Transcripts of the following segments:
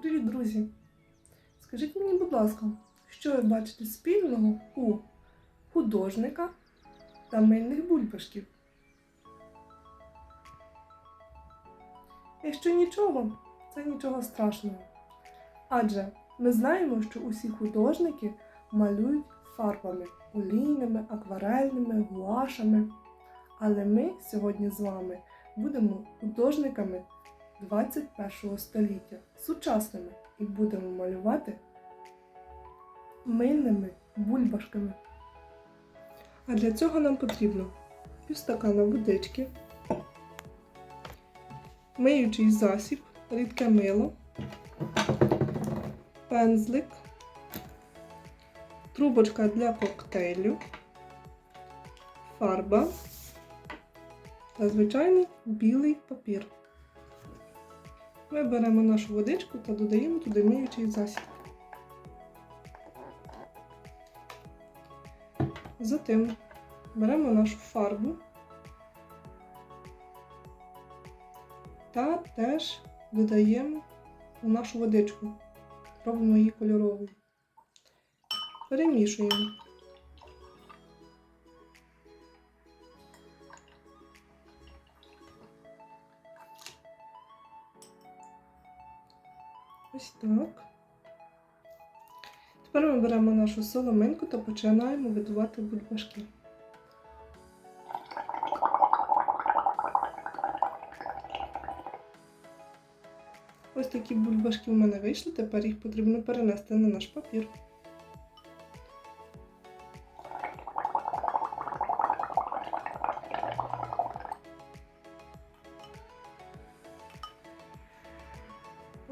Привіт, друзі! Скажіть мені, будь ласка, що ви бачите спільного у художника та мильних бульбашків? Якщо нічого, це нічого страшного. Адже ми знаємо, що усі художники малюють фарбами олійними, акварельними, гуашами. Але ми сьогодні з вами будемо художниками 21 століття, сучасними, і будемо малювати мильними бульбашками. А для цього нам потрібно півстакана водички, миючий засіб, рідке мило, пензлик, трубочка для коктейлю, фарба та звичайний білий папір. Ми беремо нашу водичку та додаємо туди миючий засіб. Затим беремо нашу фарбу та теж додаємо у нашу водичку. Робимо її кольоровою. Перемішуємо. Ось так. Тепер ми беремо нашу соломинку та починаємо видувати бульбашки. Ось такі бульбашки в мене вийшли, тепер їх потрібно перенести на наш папір.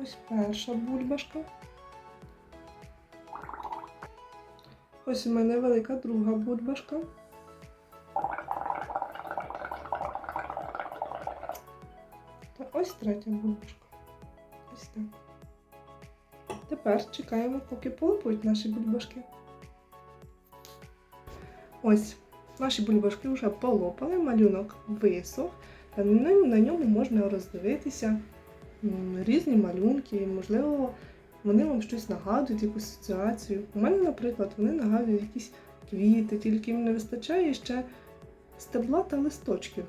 Ось перша бульбашка. Ось у мене велика друга бульбашка. Та ось третя бульбашка. Ось так. Тепер чекаємо, поки полопають наші бульбашки. Ось, наші бульбашки вже полопали, малюнок висох, та на ньому можна роздивитися різні малюнки, можливо, вони вам щось нагадують, якусь асоціацію. У мене, наприклад, вони нагадують якісь квіти, тільки їм не вистачає ще стебла та листочків.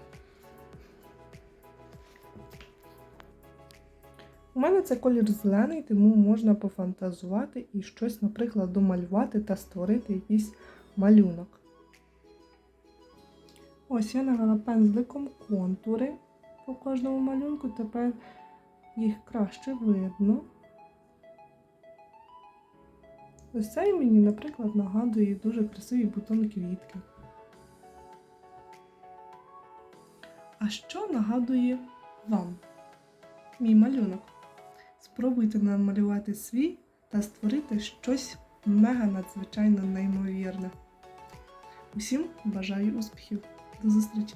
У мене це колір зелений, тому можна пофантазувати і щось, наприклад, домалювати та створити якийсь малюнок. Ось я навела пензликом контури по кожному малюнку, тепер їх краще видно. Ось цей мені, наприклад, нагадує дуже красивий бутон квітки. А що нагадує вам мій малюнок? Спробуйте намалювати свій та створити щось мега надзвичайно неймовірне. Усім бажаю успіхів! До зустрічі!